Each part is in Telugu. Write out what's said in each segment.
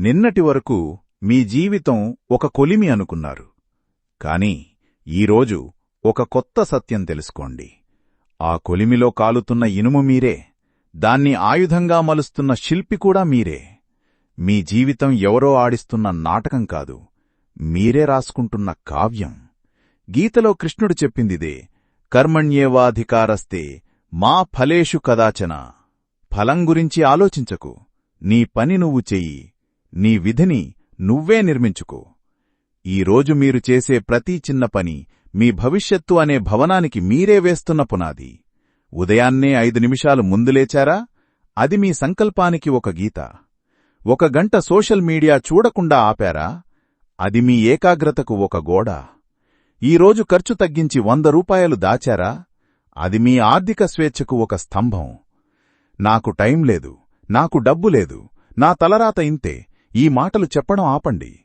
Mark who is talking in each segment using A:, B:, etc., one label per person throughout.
A: నిన్నటి వరకు మీ జీవితం ఒక కొలిమి అనుకున్నారు. కాని ఈరోజు ఒక కొత్త సత్యం తెలుసుకోండి. ఆ కొలిమిలో కాలుతున్న ఇనుము మీరే. దాన్ని ఆయుధంగా మలుస్తున్న శిల్పి కూడా మీరే. మీ జీవితం ఎవరో ఆడిస్తున్న నాటకం కాదు. మీరే రాసుకుంటున్న కావ్యం. గీతలో కృష్ణుడు చెప్పిందిదే కర్మణ్యేవాధికారస్తే మా ఫలేషు కదాచన. ఫలం గురించి ఆలోచించకు. నీ పని నువ్వు చెయ్యి. నీ విధిని నువ్వే నిర్మించుకో. ఈరోజు మీరు చేసే ప్రతి చిన్న పని మీ భవిష్యత్తు అనే భవనానికి మీరే వేస్తున్న పునాది. ఉదయాన్నే ఐదు నిమిషాలు ముందు లేచారా? అది మీ సంకల్పానికి ఒక గీత. ఒక గంట సోషల్ మీడియా చూడకుండా ఆపారా? అది మీ ఏకాగ్రతకు ఒక గోడ. ఈరోజు ఖర్చు తగ్గించి వంద రూపాయలు దాచారా? అది మీ ఆర్థిక స్వేచ్ఛకు ఒక స్తంభం. నాకు టైం లేదు నాకు డబ్బు లేదు నా తలరాత ఇంతే. ఈ మాటలు చెప్పడం ఆపండి.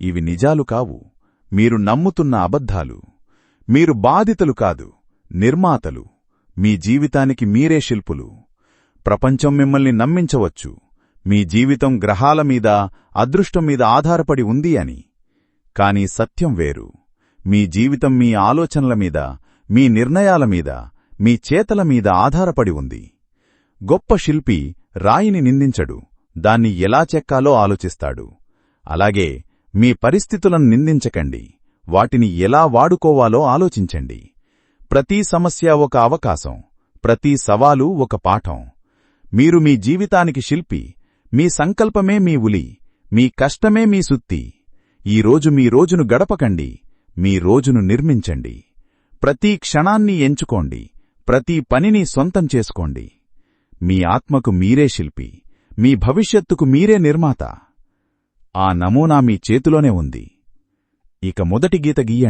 A: ఇవి నిజాలు కావు. మీరు నమ్ముతున్న అబద్ధాలు. మీరు బాధితులు కాదు నిర్మాతలు. మీ జీవితానికి మీరే శిల్పులు. ప్రపంచం మిమ్మల్ని నమ్మించవచ్చు. మీ జీవితం గ్రహాల మీద అదృష్టం మీద ఆధారపడి ఉంది అని. కాని సత్యం వేరు. మీ జీవితం మీ ఆలోచనల మీద మీ నిర్ణయాల మీద మీ చేతల మీద ఆధారపడి ఉంది. గొప్ప శిల్పి రాయిని నిందించడు. దాన్ని ఎలా చెక్కాలో ఆలోచిస్తాడు. అలాగే మీ పరిస్థితులను నిందించకండి. వాటిని ఎలా వాడుకోవాలో ఆలోచించండి. ప్రతి సమస్య ఒక అవకాశం. ప్రతి సవాలు ఒక పాఠం. మీరు మీ జీవితానికి శిల్పి. మీ సంకల్పమే మీ ఉలి. మీ కష్టమే మీ సుత్తి. ఈరోజు మీ రోజును గడపకండి. మీ రోజును నిర్మించండి. ప్రతి క్షణాన్ని ఎంచుకోండి. ప్రతి పనిని సొంతం చేసుకోండి. మీ ఆత్మకు మీరే శిల్పి. మీ భవిష్యత్తుకు మీరే నిర్మాత. ఆ నమూనా మీ చేతిలోనే ఉంది. ఇక మొదటి గీత గీయండి.